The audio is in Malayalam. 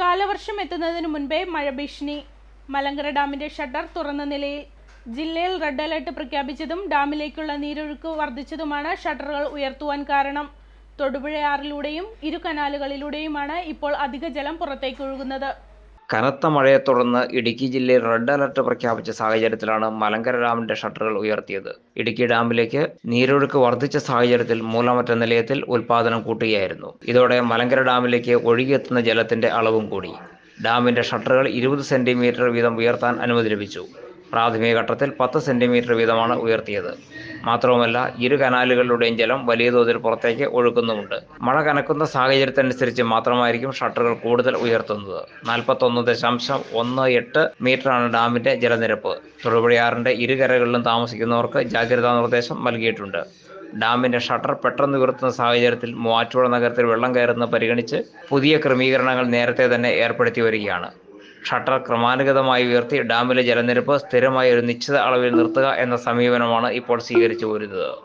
കാലവർഷം എത്തുന്നതിന് മുൻപേ മഴ ഭീഷണി. മലങ്കര ഡാമിന്റെ ഷട്ടർ തുറന്ന നിലയിൽ ജില്ലയിൽ റെഡ് അലർട്ട് പ്രഖ്യാപിച്ചതും ഡാമിലേക്കുള്ള നീരൊഴുക്ക് വർദ്ധിച്ചതുമാണ് ഷട്ടറുകൾ ഉയർത്തുവാൻ കാരണം. തൊടുപുഴയാറിലൂടെയും ഇരു കനാലുകളിലൂടെയുമാണ് ഇപ്പോൾ അധിക ജലം പുറത്തേക്ക് ഒഴുകുന്നത് കനത്ത മഴയെ തുടർന്ന് ഇടുക്കി ജില്ലയിൽ റെഡ് അലർട്ട് പ്രഖ്യാപിച്ച സാഹചര്യത്തിലാണ് മലങ്കര ഡാമിന്റെ ഷട്ടറുകൾ ഉയർത്തിയത്. ഇടുക്കി ഡാമിലേക്ക് നീരൊഴുക്ക് വർദ്ധിച്ച സാഹചര്യത്തിൽ മൂലമറ്റ നിലയത്തിൽ ഉൽപാദനം കൂട്ടുകയായിരുന്നു. ഇതോടെ മലങ്കര ഡാമിലേക്ക് ഒഴുകിയെത്തുന്ന ജലത്തിന്റെ അളവും കൂടി. ഡാമിന്റെ ഷട്ടറുകൾ ഇരുപത് സെന്റിമീറ്റർ വീതം ഉയർത്താൻ അനുമതി ലഭിച്ചു. പ്രാഥമിക ഘട്ടത്തിൽ പത്ത് സെന്റിമീറ്റർ വീതമാണ് ഉയർത്തിയത്. മാത്രവുമല്ല ഇരു കനാലുകളിലൂടെയും ജലം വലിയ തോതിൽ പുറത്തേക്ക് ഒഴുക്കുന്നുമുണ്ട് മഴ കനക്കുന്ന സാഹചര്യത്തിനനുസരിച്ച് മാത്രമായിരിക്കും ഷട്ടറുകൾ കൂടുതൽ ഉയർത്തുന്നത്. നാൽപ്പത്തൊന്ന് ദശാംശം ഒന്ന് എട്ട് മീറ്ററാണ് ഡാമിന്റെ ജലനിരപ്പ്. തൊടുപുഴയാറിന്റെ ഇരുകരകളിലും താമസിക്കുന്നവർക്ക് ജാഗ്രതാ നിർദ്ദേശം നൽകിയിട്ടുണ്ട്. ഡാമിന്റെ ഷട്ടർ പെട്ടെന്ന് ഉയർത്തുന്ന സാഹചര്യത്തിൽ മൂവാറ്റുപുഴ നഗരത്തിൽ വെള്ളം കയറുന്നത് പരിഗണിച്ച് പുതിയ ക്രമീകരണങ്ങൾ നേരത്തെ തന്നെ ഏർപ്പെടുത്തി വരികയാണ്. ഷട്ടർ ക്രമാനുഗതമായി ഉയർത്തി ഡാമിലെ ജലനിരപ്പ് സ്ഥിരമായി ഒരു നിശ്ചിത അളവിൽ നിർത്തുക എന്ന സമീപനമാണ് ഇപ്പോൾ സ്വീകരിച്ചു വരുന്നത്